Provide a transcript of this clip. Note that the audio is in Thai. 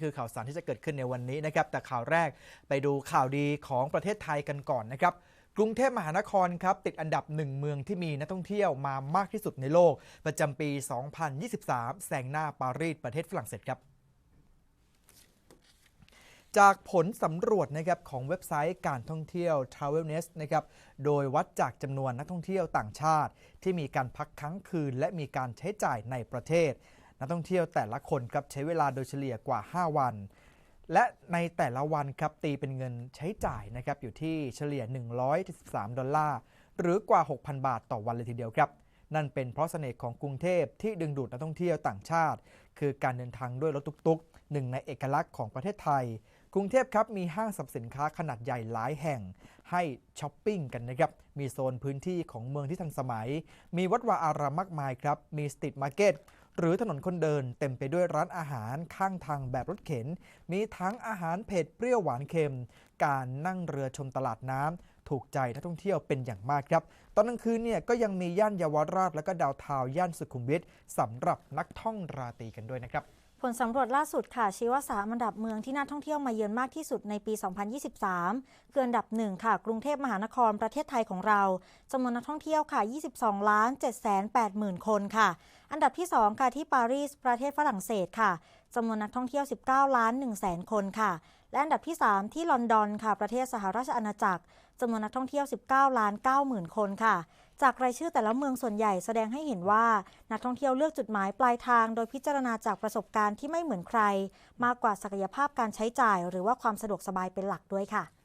นี่คือข่าวสารที่จะเกิดขึ้นในวันนี้นะครับ แต่ข่าวแรกไปดูข่าวดีของประเทศไทยกันก่อนนะครับกรุงเทพมหานครครับติดอันดับหนึ่งเมืองที่มีนักท่องเที่ยวมามากที่สุดในโลก ประจำปี 2023 แซงหน้าปารีสประเทศฝรั่งเศสครับจากผลสำรวจนะครับของเว็บไซต์การท่องเที่ยว Travelnest นะครับ โดยวัดจากจำนวนนักท่องเที่ยวต่างชาติ ที่มีการพักค้างคืน และมีการใช้จ่ายในประเทศ นักท่องเที่ยวแต่ละคนครับใช้เวลาโดยเฉลี่ยกว่า 5 วัน และในแต่ละวันครับตีเป็นเงินใช้จ่ายนะครับอยู่ที่เฉลี่ย 113 ดอลลาร์ หรือกว่า 6,000 บาทต่อวันเลยทีเดียวครับนั่นเป็นเพราะเสน่ห์ของกรุงเทพที่ดึงดูดนักท่องเที่ยวต่างชาติ คือการเดินทางด้วยรถตุกๆหนึ่งในเอกลักษณ์ของประเทศไทย กรุงเทพครับมีห้างสรรพสินค้าขนาดใหญ่หลายแห่ง ให้ช้อปปิ้งกันนะครับ มีโซนพื้นที่ของเมืองที่ทันสมัย มีวัดวาอารามมากมายครับ มีสตรีทมาร์เก็ต หรือถนนคนเดินเต็มไปด้วยร้านอาหารข้างทางแบบรถเข็น มีทั้งอาหารเผ็ดเปรี้ยวหวานเค็ม การนั่งเรือชมตลาดน้ำถูกใจนักท่องเที่ยวเป็นอย่างมากครับ ตอนกลางคืนเนี่ยก็ยังมีย่านเยาวราชและก็ดาวเทาวย่านสุขุมวิทสำหรับนักท่องราตรีกันด้วยนะครับ ผลสำรวจล่าสุดค่ะชี้ว่าสามอันดับเมืองที่น่าท่องเที่ยวมาเยือนมากที่สุดในปี 2023 คืออันดับหนึ่งค่ะ กรุงเทพมหานครประเทศไทยของเราจำนวนนักท่องเที่ยวค่ะ 22 ล้าน780,000 คนค่ะ อันดับที่ 2 ค่ะที่ปารีสประเทศฝรั่งเศสค่ะจำนวนนักท่องเที่ยว 19 ล้าน1แสนคนค่ะ และอันดับที่ 3 ที่ลอนดอนค่ะประเทศสหราชอาณาจักรจำนวนนักท่องเที่ยว 19 ล้าน9หมื่นคนค่ะ จากรายชื่อแต่ละเมืองส่วนใหญ่แสดงให้เห็นว่า นักท่องเที่ยวเลือกจุดหมายปลายทาง โดยพิจารณาจากประสบการณ์ที่ไม่เหมือนใคร มากกว่าศักยภาพการใช้จ่าย หรือว่าความสะดวกสบายเป็นหลักด้วยค่ะ